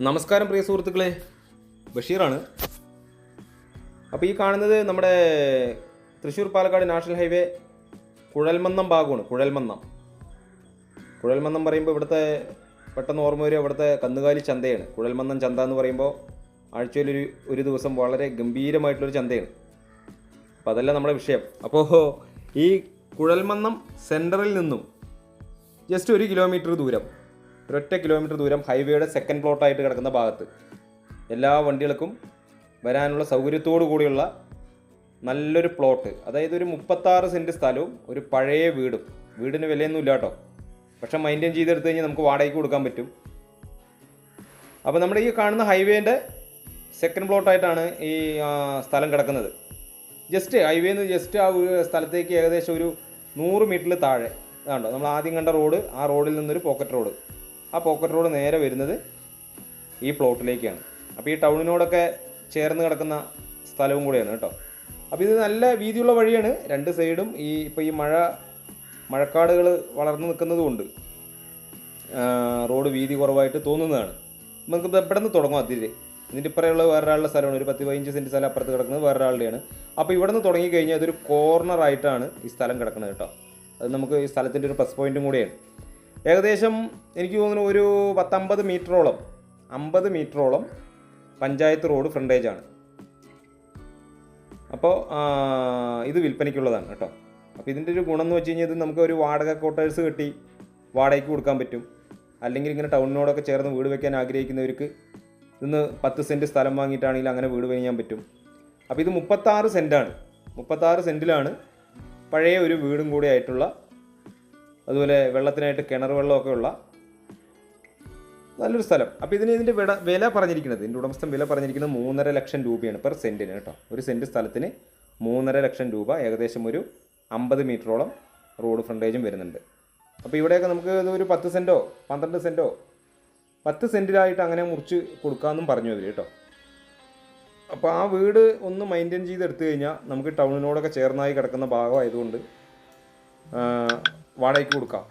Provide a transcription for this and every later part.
നമസ്കാരം പ്രിയ സുഹൃത്തുക്കളെ. ബഷീറാണ്. അപ്പോൾ ഈ കാണുന്നത് നമ്മുടെ തൃശ്ശൂർ പാലക്കാട് നാഷണൽ ഹൈവേ കുഴൽമന്നം ഭാഗമാണ്. കുഴൽമന്നം. കുഴൽമന്നം പറയുമ്പോൾ ഇവിടുത്തെ പെട്ടെന്ന് ഓർമ്മ വരും ഇവിടുത്തെ കന്നുകാലി ചന്തയാണ്. കുഴൽമന്നം ചന്ത എന്ന് പറയുമ്പോൾ ആഴ്ചയിലൊരു ഒരു ദിവസം വളരെ ഗംഭീരമായിട്ടുള്ളൊരു ചന്തയാണ്. അപ്പോൾ അതല്ല നമ്മുടെ വിഷയം. അപ്പോൾ ഈ കുഴൽമന്നം സെന്ററിൽ നിന്നും ജസ്റ്റ് ഒരു കിലോമീറ്റർ ദൂരം ഒരൊറ്റ കിലോമീറ്റർ ദൂരം ഹൈവേയുടെ സെക്കൻഡ് പ്ലോട്ടായിട്ട് കിടക്കുന്ന ഭാഗത്ത് എല്ലാ വണ്ടികൾക്കും വരാനുള്ള സൗകര്യത്തോടു കൂടിയുള്ള നല്ലൊരു പ്ലോട്ട് അതായത് ഒരു മുപ്പത്താറ് സെന്റ് സ്ഥലവും ഒരു പഴയ വീടും. വീടിന് വിലയൊന്നും ഇല്ല കേട്ടോ. പക്ഷേ മെയിന്റെയിൻ ചെയ്തെടുത്ത് കഴിഞ്ഞാൽ നമുക്ക് വാടകയ്ക്ക് കൊടുക്കാൻ പറ്റും. അപ്പോൾ നമ്മുടെ ഈ കാണുന്ന ഹൈവേന്റെ സെക്കൻഡ് പ്ലോട്ടായിട്ടാണ് ഈ സ്ഥലം കിടക്കുന്നത്. ജസ്റ്റ് ഹൈവേന്ന് ജസ്റ്റ് ആ സ്ഥലത്തേക്ക് ഏകദേശം ഒരു നൂറ് മീറ്ററിൽ താഴെ. ഇതാണ്ടോ? നമ്മൾ ആദ്യം കണ്ട റോഡ് ആ റോഡിൽ നിന്നൊരു പോക്കറ്റ് റോഡ് ആ പോക്കറ്റ് റോഡ് നേരെ വരുന്നത് ഈ പ്ലോട്ടിലേക്കാണ് അപ്പോൾ ഈ ടൗണിനോടൊക്കെ ചേർന്ന് കിടക്കുന്ന സ്ഥലവും കൂടെയാണ് കേട്ടോ. അപ്പോൾ ഇത് നല്ല വീതിയുള്ള വഴിയാണ്. രണ്ട് സൈഡും ഈ ഇപ്പോൾ ഈ മഴ മഴക്കാടുകൾ വളർന്നു നിൽക്കുന്നതുകൊണ്ട് റോഡ് വീതി കുറവായിട്ട് തോന്നുന്നതാണ്. നമുക്ക് എവിടെന്ന് തുടങ്ങും അതിര് ഇതിന്റെ ഇപ്പറയുള്ള വേറൊരാളുടെ സ്ഥലമാണ്. ഒരു പത്ത് പതിനഞ്ച് സെന്റ് സ്ഥലം അപ്പുറത്ത് കിടക്കുന്നത് വേറൊരാളുടെയാണ്. അപ്പോൾ ഇവിടെ നിന്ന് തുടങ്ങി കഴിഞ്ഞാൽ അതൊരു കോർണറായിട്ടാണ് ഈ സ്ഥലം കിടക്കുന്നത് കേട്ടോ. അത് നമുക്ക് ഈ സ്ഥലത്തിന്റെ ഒരു പ്ലസ് പോയിന്റും കൂടിയാണ്. ഏകദേശം എനിക്ക് തോന്നുന്നു ഒരു പത്തമ്പത് മീറ്ററോളം അമ്പത് മീറ്ററോളം പഞ്ചായത്ത് റോഡ് ഫ്രണ്ടേജാണ് അപ്പോൾ ഇത് വിൽപ്പനയ്ക്കുള്ളതാണ് കേട്ടോ. അപ്പോൾ ഇതിന്റെ ഒരു ഗുണം എന്ന് വെച്ച് കഴിഞ്ഞാൽ ഇത് നമുക്ക് ഒരു വാടക ക്വാർട്ടേഴ്സ് കെട്ടി വാടകയ്ക്ക് കൊടുക്കാൻ പറ്റും. അല്ലെങ്കിൽ ഇങ്ങനെ ടൗണിനോടൊക്കെ ചേർന്ന് വീട് വെക്കാൻ ആഗ്രഹിക്കുന്നവർക്ക് ഇന്ന് പത്ത് സെന്റ് സ്ഥലം വാങ്ങിയിട്ടാണെങ്കിൽ അങ്ങനെ വീട് പണിയാൻ പറ്റും. അപ്പോൾ ഇത് മുപ്പത്താറ് സെന്റാണ്. മുപ്പത്താറ് സെന്റിലാണ് പഴയ ഒരു വീടും കൂടി ആയിട്ടുള്ള അതുപോലെ വെള്ളത്തിനായിട്ട് കിണർ വെള്ളമൊക്കെ ഉള്ള നല്ലൊരു സ്ഥലം. അപ്പോൾ ഇതിന് ഇതിന്റെ വില വില പറഞ്ഞിരിക്കുന്നത് ഇതിന്റെ ഉടമസ്ഥൻ വില പറഞ്ഞിരിക്കുന്നത് മൂന്നര ലക്ഷം രൂപയാണ് പെർ സെന്റിന് കേട്ടോ. ഒരു സെന്റ് സ്ഥലത്തിന് മൂന്നര ലക്ഷം രൂപ ഏകദേശം ഒരു അമ്പത് മീറ്ററോളം റോഡ് ഫ്രണ്ടേജും വരുന്നുണ്ട്. അപ്പോൾ ഇവിടെയൊക്കെ നമുക്ക് ഒരു പത്ത് സെന്റോ പന്ത്രണ്ട് സെന്റോ പത്ത് സെന്റിലായിട്ട് അങ്ങനെ മുറിച്ച് കൊടുക്കാമെന്നും പറഞ്ഞു അവർ കേട്ടോ. അപ്പോൾ ആ വീട് ഒന്ന് മെയിന്റെയിൻ ചെയ്തെടുത്തു കഴിഞ്ഞാൽ നമുക്ക് ടൗണിനോടൊക്കെ ചേർന്നായി കിടക്കുന്ന ഭാഗമായതുകൊണ്ട് വാടകയ്ക്ക് കൊടുക്കാം.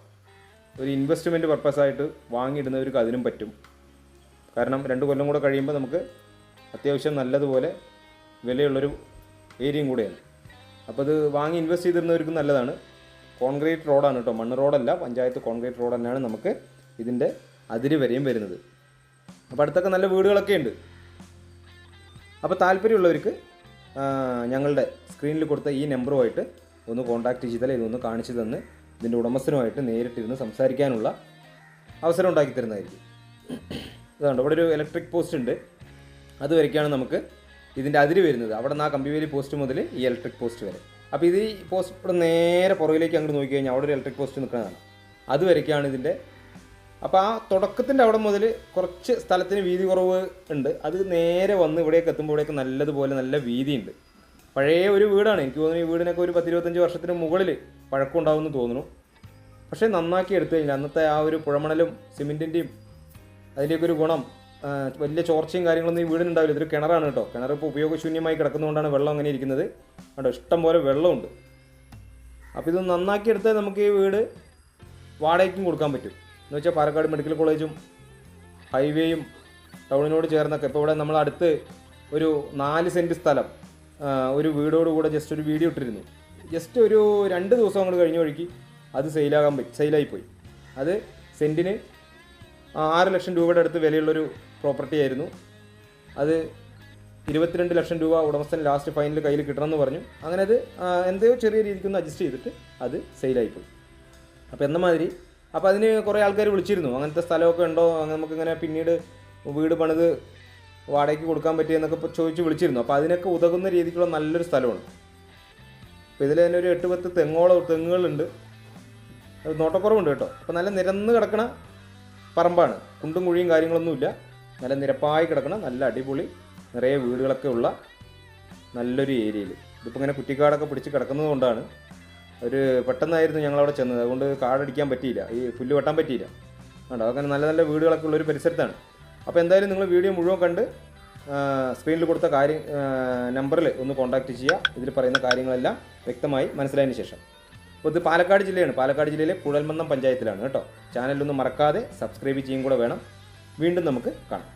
ഒരു ഇൻവെസ്റ്റ്മെന്റ് പർപ്പസായിട്ട് വാങ്ങിയിടുന്നവർക്ക് അതിനും പറ്റും. കാരണം രണ്ട് കൊല്ലം കൂടെ കഴിയുമ്പോൾ നമുക്ക് അത്യാവശ്യം നല്ലതുപോലെ വിലയുള്ളൊരു ഏരിയയും കൂടെയാണ്. അപ്പോൾ അത് വാങ്ങി ഇൻവെസ്റ്റ് ചെയ്തിരുന്നവർക്ക് നല്ലതാണ്. കോൺക്രീറ്റ് റോഡാണ് കേട്ടോ. മണ്ണ് റോഡല്ല പഞ്ചായത്ത് കോൺക്രീറ്റ് റോഡ് തന്നെയാണ് നമുക്ക് ഇതിന്റെ അതിര് വരെയും വരുന്നത്. അപ്പോൾ അടുത്തൊക്കെ നല്ല വീടുകളൊക്കെ ഉണ്ട്. അപ്പോൾ താല്പര്യമുള്ളവർക്ക് ഞങ്ങളുടെ സ്ക്രീനിൽ കൊടുത്ത ഈ നമ്പറുമായിട്ട് ഒന്ന് കോൺടാക്റ്റ് ചെയ്താൽ ഇതൊന്ന് കാണിച്ചു തന്ന് ഇതിന്റെ ഉടമസ്ഥനുമായിട്ട് നേരിട്ടിരുന്ന് സംസാരിക്കാനുള്ള അവസരം ഉണ്ടാക്കി തരുന്നതായിരിക്കും. അതുകൊണ്ട് അവിടെ ഒരു ഇലക്ട്രിക് പോസ്റ്റ് ഉണ്ട്. അതുവരയ്ക്കാണ് നമുക്ക് ഇതിന്റെ അതിര് വരുന്നത്. അവിടെ നിന്ന് ആ കമ്പിവേലി പോസ്റ്റ് മുതൽ ഈ ഇലക്ട്രിക് പോസ്റ്റ് വരെ. അപ്പോൾ ഇത് ഈ പോസ്റ്റ് ഇവിടെ നേരെ പുറകിലേക്ക് അങ്ങോട്ട് നോക്കി കഴിഞ്ഞാൽ അവിടെ ഒരു ഇലക്ട്രിക് പോസ്റ്റ് നിൽക്കുന്നതാണ്. അതുവരയ്ക്കാണ് ഇതിന്റെ അപ്പോൾ ആ തുടക്കത്തിന്റെ അവിടെ മുതൽ കുറച്ച് സ്ഥലത്തിന് വീതി കുറവ് ഉണ്ട്. അത് നേരെ വന്ന് ഇവിടേക്ക് എത്തുമ്പോഴേക്ക് നല്ലതുപോലെ നല്ല വീതിയുണ്ട്. പഴയ ഒരു വീടാണ്. എനിക്ക് തോന്നുന്നു ഈ വീടിനൊക്കെ ഒരു പത്തിരുപത്തഞ്ച് വർഷത്തിന് മുകളിൽ പഴക്കമുണ്ടാവുമെന്ന് തോന്നുന്നു. പക്ഷേ നന്നാക്കി എടുത്തു കഴിഞ്ഞാൽ അന്നത്തെ ആ ഒരു പുഴമണലും സിമെന്റിന്റെയും അതിന്റെയൊക്കെ ഒരു ഗുണം വലിയ ചോർച്ചയും കാര്യങ്ങളൊന്നും ഈ വീടിനുണ്ടാവില്ല ഇതൊരു കിണറാണ് കേട്ടോ. കിണർ ഇപ്പോൾ ഉപയോഗശൂന്യമായി കിടക്കുന്നതുകൊണ്ടാണ് വെള്ളം അങ്ങനെ ഇരിക്കുന്നത്. കേട്ടോ ഇഷ്ടം പോലെ വെള്ളമുണ്ട്. അപ്പോൾ ഇത് നന്നാക്കി എടുത്താൽ നമുക്ക് ഈ വീട് വാടകയ്ക്കും കൊടുക്കാൻ പറ്റും. എന്ന് വെച്ചാൽ പാലക്കാട് മെഡിക്കൽ കോളേജും ഹൈവേയും ടൗണിനോട് ചേർന്നൊക്കെ. ഇപ്പോൾ ഇവിടെ നമ്മൾ അടുത്ത് ഒരു നാല് സെന്റ് സ്ഥലം ഒരു വീടോട് കൂടെ ജസ്റ്റ് ഒരു വീഡിയോ ഇട്ടിരുന്നു. ജസ്റ്റ് ഒരു രണ്ട് ദിവസം അങ്ങോട്ട് കഴിഞ്ഞ വഴിക്ക് അത് സെയിലാകാൻ പറ്റി സെയിലായിപ്പോയി അത് സെന്റിന് ആറ് ലക്ഷം രൂപയുടെ അടുത്ത് വിലയുള്ളൊരു പ്രോപ്പർട്ടി ആയിരുന്നു. അത് ഇരുപത്തിരണ്ട് ലക്ഷം രൂപ ഉടമസ്ഥൻ ലാസ്റ്റ് ഫൈനൽ കയ്യിൽ കിട്ടണമെന്ന് പറഞ്ഞു. അങ്ങനെ അത് എന്തോ ചെറിയ രീതിക്കൊന്ന് അഡ്ജസ്റ്റ് ചെയ്തിട്ട് അത് സെയിലായിപ്പോയി അപ്പോൾ എന്ന മാതിരി അപ്പോൾ അതിന് കുറേ ആൾക്കാർ വിളിച്ചിരുന്നു. അങ്ങനത്തെ സ്ഥലമൊക്കെ ഉണ്ടോ? അങ്ങനെ നമുക്കിങ്ങനെ പിന്നീട് വീട് പണിത് വാടകയ്ക്ക് കൊടുക്കാൻ പറ്റിയെന്നൊക്കെ ഇപ്പോൾ ചോദിച്ച് വിളിച്ചിരുന്നു. അപ്പോൾ അതിനൊക്കെ ഉതകുന്ന രീതിക്കുള്ള നല്ലൊരു സ്ഥലമാണ്. അപ്പോൾ ഇതിൽ തന്നെ ഒരു എട്ട് പത്ത് തെങ്ങോളം തെങ്ങുകളുണ്ട്. നോട്ടക്കുറവുണ്ട് കേട്ടോ. അപ്പോൾ നല്ല നിരന്ന് കിടക്കണ പറമ്പാണ്. കുണ്ടും കുഴിയും കാര്യങ്ങളൊന്നുമില്ല നല്ല നിരപ്പായി കിടക്കണ നല്ല അടിപൊളി നിറയെ വീടുകളൊക്കെ ഉള്ള നല്ലൊരു ഏരിയയിൽ ഇതിപ്പോൾ ഇങ്ങനെ കുറ്റിക്കാടൊക്കെ പിടിച്ച് കിടക്കുന്നത് കൊണ്ടാണ് ഒരു പെട്ടെന്നായിരുന്നു ഞങ്ങളവിടെ ചെന്നത്. അതുകൊണ്ട് കാടടിക്കാൻ പറ്റിയില്ല. ഈ പുല്ല് വെട്ടാൻ പറ്റിയില്ല. കണ്ടോ? അങ്ങനെ നല്ല നല്ല വീടുകളൊക്കെ ഉള്ളൊരു പരിസരത്താണ്. അപ്പോൾ എന്തായാലും നിങ്ങൾ വീഡിയോ മുഴുവൻ കണ്ട് സ്ക്രീനിൽ കൊടുത്ത കാര്യം നമ്പറിൽ ഒന്ന് കോൺടാക്റ്റ് ചെയ്യുക. ഇതിൽ പറയുന്ന കാര്യങ്ങളെല്ലാം വ്യക്തമായി മനസ്സിലായതിന് ശേഷം. അപ്പോൾ ഇത് പാലക്കാട് ജില്ലയാണ്. പാലക്കാട് ജില്ലയിലെ കുഴൽമന്നം പഞ്ചായത്തിലാണ് കേട്ടോ. ചാനലൊന്നും മറക്കാതെ സബ്സ്ക്രൈബ് ചെയ്യും കൂടെ വേണം. വീണ്ടും നമുക്ക് കാണാം.